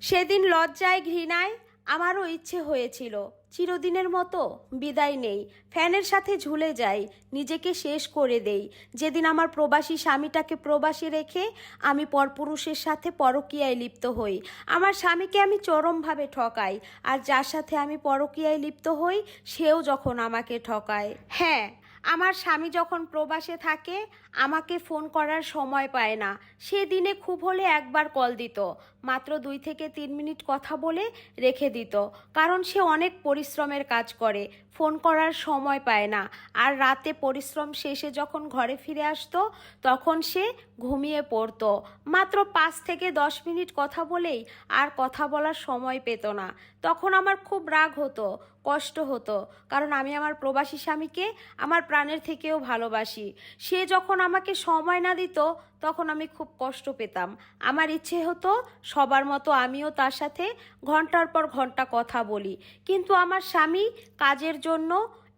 সেদিন লজ্জায়, ঘৃণায় আমারও ইচ্ছে হয়েছিল। চিরদিনের মতো বিদায় নেই। ফ্যানের সাথে ঝুলে যাই, নিজেকে শেষ করে দেই। যেদিন আমার প্রবাসী স্বামীটাকে প্রবাসী রেখে আমি পরপুরুষের সাথে পরকীয়ায় লিপ্ত হই, আমার স্বামীকে আমি চরমভাবে ঠকাই, আর যার সাথে আমি পরকীয়ায় লিপ্ত হই, সেও যখন আমাকে ঠকায়। হ্যাঁ আমার স্বামী যখন প্রবাসে থাকে আমাকে ফোন করার সময় পায় না। সেদিনে খুব হলে একবার কল দিত। মাত্র দুই থেকে তিন মিনিট কথা বলে রেখে দিত, কারণ সে অনেক পরিশ্রমের কাজ করে। ফোন করার সময় পায় না। আর রাতে পরিশ্রম শেষে যখন ঘরে ফিরে আসতো, তখন সে ঘুমিয়ে পড়তো। মাত্র পাঁচ থেকে দশ মিনিট কথা বলেই আর কথা বলার সময় পেত না। তখন আমার খুব রাগ হতো, কষ্ট হতো, কারণ আমি আমার প্রবাসী স্বামীকে আমার প্রাণের থেকেও ভালোবাসি। সে যখন আমাকে সময় না দিত, তখন আমি খুব কষ্ট পেতাম। আমার ইচ্ছে হতো সবার মতো আমিও তার সাথে ঘণ্টার পর ঘণ্টা কথা বলি। কিন্তু আমার স্বামী কাজের জন্য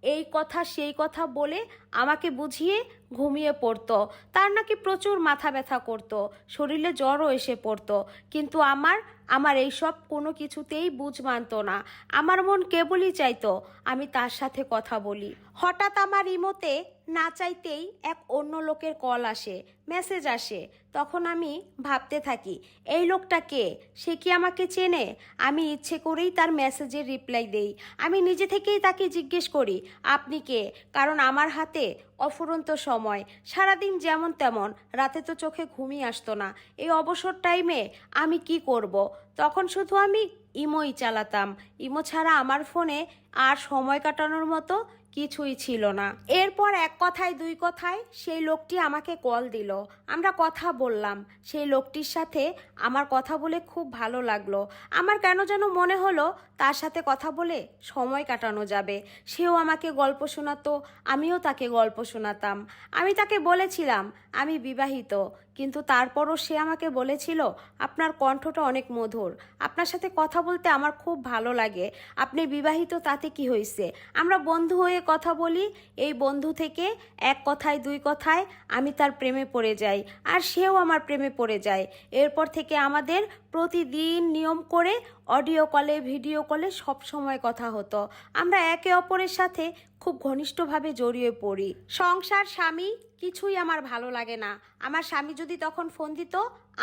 এই কথা, সেই কথা বলে আমাকে বুঝিয়ে ঘুমিয়ে পড়তো। তার নাকি প্রচুর মাথা ব্যথা করতো, শরীরে জ্বরও এসে পড়তো। কিন্তু আমার আমার এইসব কোনো কিছুতেই বুঝ মানতো না। আমার মন কেবলই চাইতো, আমি তার সাথে কথা বলি। হঠাৎ আমার ইমোতে না চাইতেই এক অন্য লোকের কল আসে, মেসেজ আসে। তখন আমি ভাবতে থাকি, এই লোকটা কে? সে কি আমাকে চেনে? আমি ইচ্ছে করেই তার মেসেজের রিপ্লাই দেই। আমি নিজে থেকেই তাকে জিজ্ঞেস করি, আপনি কে? কারণ আমার হাতে অফুরন্ত সময়। সারাদিন যেমন তেমন, রাতে তো চোখে ঘুমই আসতো না। এই অবসর টাইমে আমি কি করব। তখন শুধু আমি ইমোই চালাতাম। ইমো ছাড়া আমার ফোনে আর সময় কাটানোর মতো কিছুই ছিল না। এরপর এক কথায়, দুই কথায় সেই লোকটি আমাকে কল দিল। আমরা কথা বললাম। সেই লোকটির সাথে আমার কথা বলে খুব ভালো লাগল। আমার কেন যেন মনে হলো তার সাথে কথা বলে সময় কাটানো যাবে। সেও আমাকে গল্প শোনাতো, আমিও তাকে গল্প শোনাতাম। আমি তাকে বলেছিলাম, আমি বিবাহিত। কিন্তু তারপরও সে আমাকে বলেছিল, আপনার কণ্ঠটা অনেক মধুর। আপনার সাথে কথা বলতে আমার খুব ভালো লাগে। আপনি বিবাহিত, তাতে কি হয়েছে আমরা বন্ধু হয়ে কথা বলি, এই বন্ধু থেকে এক কথায়, দুই কথায় আমি তার প্রেমে পড়ে যাই আর সেও আমার প্রেমে পড়ে যায়। এরপর থেকে আমাদের প্রতিদিন নিয়ম করে অডিও কলে, ভিডিও কলে সব সময় কথা হতো। আমরা একে অপরের সাথে খুব ঘনিষ্ঠভাবে জড়িয়ে পড়ি। সংসার, স্বামী, কিছুই আমার ভালো লাগে না। আমার স্বামী যদি তখন ফোন দিত,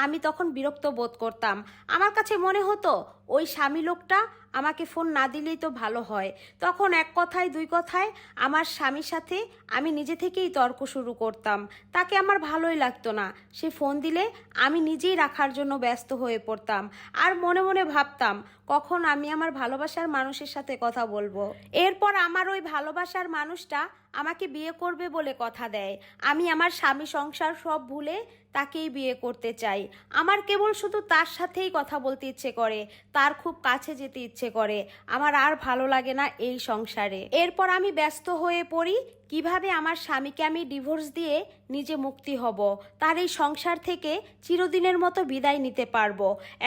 আমি তখন বিরক্ত বোধ করতাম। আমার কাছে মনে হতো, ওই স্বামী লোকটা আমাকে ফোন না দিলেই তো ভালো হয়। তখন এক কথায়, দুই কথায় আমার স্বামীর সাথে আমি নিজে থেকেই তর্ক শুরু করতাম। তাকে আমার ভালোই লাগতো না। সে ফোন দিলে আমি নিজেই রাখার জন্য ব্যস্ত হয়ে পড়তাম। আর মনে মনে ভাবতাম, কখন আমি আমার ভালোবাসার মানুষের সাথে কথা বলব। এরপর আমার ওই ভালোবাসার মানুষটা আমাকে বিয়ে করবে বলে কথা দেয়। আমি আমার স্বামী সংসার সব ভুলে তাকেই বিয়ে করতে চাই। আমার কেবল শুধু তার সাথেই কথা বলতে ইচ্ছে করে, তার খুব কাছে যেতে ইচ্ছে করে। আমার আর ভালো লাগে না এই সংসারে। এরপর আমি ব্যস্ত হয়ে পড়ি কীভাবে আমার স্বামীকে আমি ডিভোর্স দিয়ে নিজে মুক্তি হব, তার এই সংসার থেকে চিরদিনের মতো বিদায় নিতে পারব।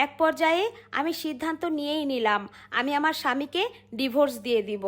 এক পর্যায়ে আমি সিদ্ধান্ত নিয়েই নিলাম, আমি আমার স্বামীকে ডিভোর্স দিয়ে দিব।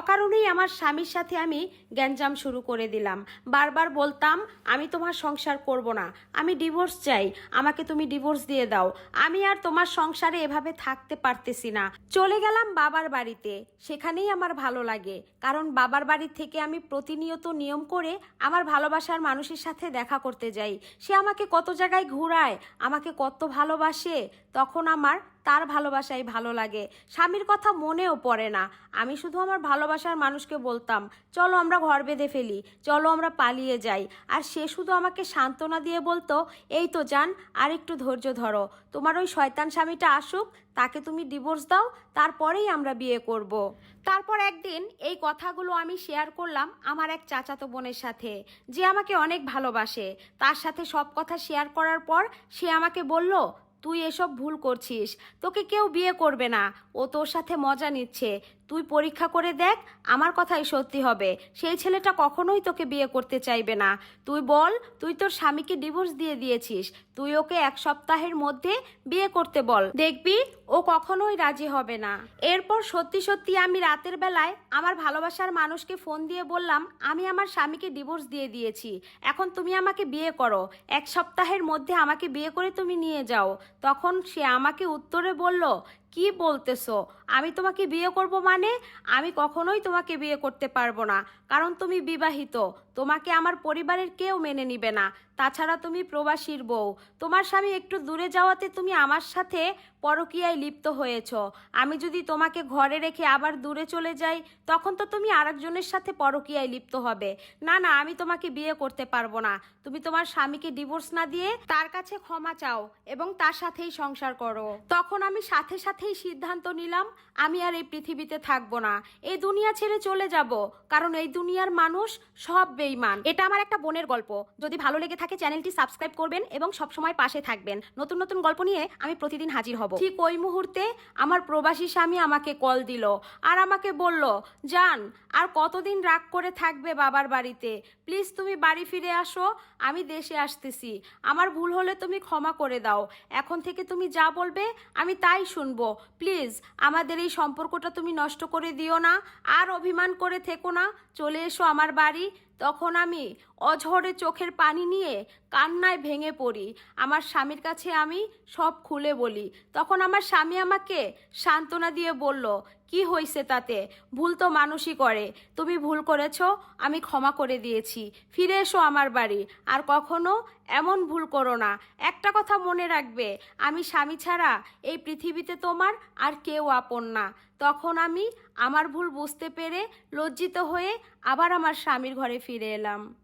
অকারণেই আমার স্বামীর সাথে আমি গ্যাঞ্জাম শুরু করে দিলাম। বারবার বলতাম, আমি তোমার সংসার করব না, আমি ডিভোর্স চাই, আমাকে তুমি ডিভোর্স দিয়ে দাও। আমি আর তোমার সংসারে এভাবে থাকতে পারতেছি না। চলে গেলাম বাবার বাড়িতে, সেখানেই আমার ভালো লাগে, কারণ বাবার বাড়ি থেকে আমি প্রতিনিয়ত নিয়ম করে আমার ভালোবাসার মানুষের সাথে দেখা করতে যাই। সে আমাকে কত জায়গায় ঘুরায়, আমাকে কত ভালোবাসে, তখন আমার তার ভালোবাসাই ভালো লাগে। স্বামীর কথা মনেও পড়ে না। আমি শুধু আমার ভালোবাসার মানুষকে বলতাম, চলো আমরা ঘর বেঁধে ফেলি, চলো আমরা পালিয়ে যাই। আর সে শুধু আমাকে সান্ত্বনা দিয়ে বলতো, এই তো যান, আর একটু ধৈর্য ধরো। তোমার ওই শয়তান স্বামীটা আসুক, তাকে তুমি ডিভোর্স দাও, তারপরেই আমরা বিয়ে করব। তারপর একদিন এই কথাগুলো আমি শেয়ার করলাম আমার এক চাচাতো বোনের সাথে। যে আমাকে অনেক ভালোবাসে। তার সাথে সব কথা শেয়ার করার পর সে আমাকে বলল তুই এসব ভুল করছিস তোকে কেউ বিয়ে করবে না। ও তোর সাথে মজা নিচ্ছে। তুই পরীক্ষা করে দেখ, আমার কথাই সত্যি হবে। সেই ছেলেটা কখনোই তোকে বিয়ে করতে চাইবে না। তুই বল, তুই তোর স্বামীকে ডিভোর্স দিয়ে দিয়েছিস। তুই ওকে এক সপ্তাহের মধ্যে বিয়ে করতে বল। দেখবি, ও কখনোই রাজি হবে না। এরপর সত্যি সত্যি আমি রাতের বেলায় আমার ভালোবাসার মানুষকে ফোন দিয়ে বললাম, আমি আমার স্বামীকে ডিভোর্স দিয়ে দিয়েছি। এখন তুমি আমাকে বিয়ে করো। এক সপ্তাহের মধ্যে আমাকে বিয়ে করে তুমি নিয়ে যাও। তখন সে আমাকে উত্তরে বলল কি বলতেছো? আমি তোমাকে বিয়ে করব মানে? আমি কখনোই তোমাকে বিয়ে করতে পারব না। কারণ তুমি বিবাহিত। তোমাকে আমার পরিবারের কেউ মেনে নিবে না। তাছাড়া তুমি প্রবাসীর বউ। তোমার স্বামী একটু দূরে যাওয়াতে তুমি আমার সাথে পরকীয়ায় লিপ্ত হয়েছ। আমি যদি তোমাকে ঘরে রেখে আবার দূরে চলে যাই, তখন তো তুমি আরেকজনের সাথে পরকীয়ায় লিপ্ত হবে। না না, আমি তোমাকে বিয়ে করতে পারব না। তুমি তোমার স্বামীকে ডিভোর্স না দিয়ে তার কাছে ক্ষমা চাও এবং তার সাথেই সংসার করো। তখন আমি সাথে সাথেই সিদ্ধান্ত নিলাম, আমি আর এই পৃথিবীতে থাকব না। এই দুনিয়া ছেড়ে চলে যাব, কারণ এই দুনিয়ার মানুষ সব বেইমান এটা আমার একটা বোনের গল্প। যদি ভালো লেগে থাকে, চ্যানেলটি সাবস্ক্রাইব করবেন এবং সবসময় পাশে থাকবেন। নতুন নতুন গল্প নিয়ে আমি প্রতিদিন হাজির হব। ঠিক ওই মুহূর্তে আমার প্রবাসী স্বামী আমাকে কল দিল আর আমাকে বলল, জান, আর কতদিন রাগ করে থাকবে বাবার বাড়িতে? প্লিজ তুমি বাড়ি ফিরে আসো, আমি দেশে আসতেছি। আমার ভুল হলে তুমি ক্ষমা করে দাও। এখন থেকে তুমি যা বলবে, আমি তাই শুনব। প্লিজ, আমাদের এই সম্পর্কটা তুমি নষ্ট করে দিও না। আর অভিমান করে থেকো না। চলে এসো আমার বাড়ি। তখন আমি অঝরে চোখের পানি নিয়ে কান্নায় ভেঙে পড়ি। আমার স্বামীর কাছে আমি সব খুলে বলি। তখন আমার স্বামী আমাকে সান্ত্বনা দিয়ে বলল কি হয়েছে তাতে? ভুল তো মানুষই করে। তুমি ভুল করেছ, আমি ক্ষমা করে দিয়েছি। ফিরে এসো আমার বাড়ি। আর কখনো এমন ভুল করো না। একটা কথা মনে রাখবে, আমি স্বামী ছাড়া এই পৃথিবীতে তোমার আর কেউ আপন না। তখন আমি আমার ভুল বুঝতে পেরে লজ্জিত হয়ে আবার আমার স্বামীর ঘরে ফিরে এলাম।